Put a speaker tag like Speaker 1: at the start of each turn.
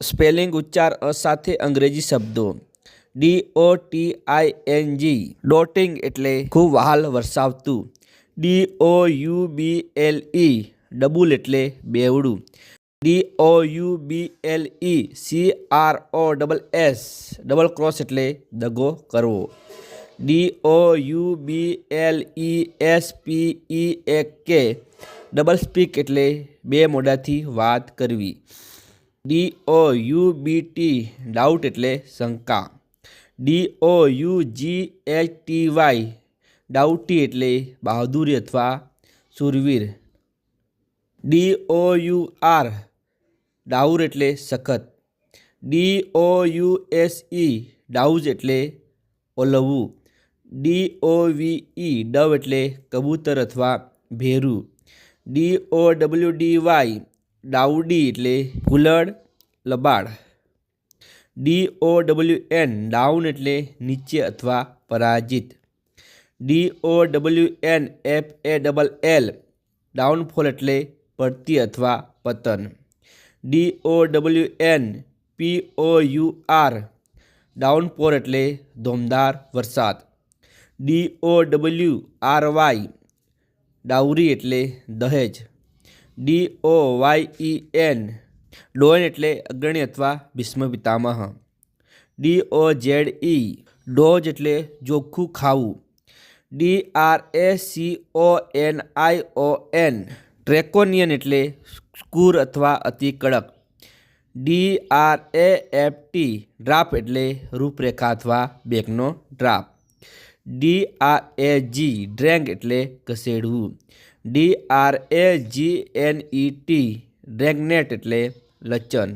Speaker 1: Spelling ઉચ્ચાર અ સાથે અંગ્રેજી શબ્દો. D O T I N G doting એટલે ખૂબ વહાલ વરસાવતું. D O U B L E double એટલે બેવડું. D O U B L E C R O double S double cross એટલે દગો કરવો. D O U B L E S P E A K double speak એટલે બે મોઢાથી વાત કરવી. D O U B T doubt એટલે શંકા. D O U G H T Y doughty એટલે બહાદુરી અથવા સુરવીર D O U R dour એટલે સખત. D O U S E douse એટલે ઓલવવું. ડી ઓ વી ઈ ડવ એટલે કબૂતર અથવા ભેરું. D O W D Y dowdy એટલે ભૂલડ, લબાડ. D O W N down એટલે નીચે અથવા પરાજિત. D O W N F A double L downfall એટલે પડતી અથવા પતન. D O W N P O U R downpour એટલે ધોમદાર વરસાદ. D O W R Y dowry એટલે દહેજ. D O Y E N doyen એટલે અગ્રણી અથવા Bhishma Pitamah. D O Z E doze એટલે જોખું ખાવું. D R A C O N I A N draconian એટલે સ્કૂર અથવા અતિ કડક. D R A F T draft એટલે રૂપરેખા અથવા બેગનો draft D R A G drag એટલે ઘસેડવું. D R A G N E T dragnet એટલે લચન.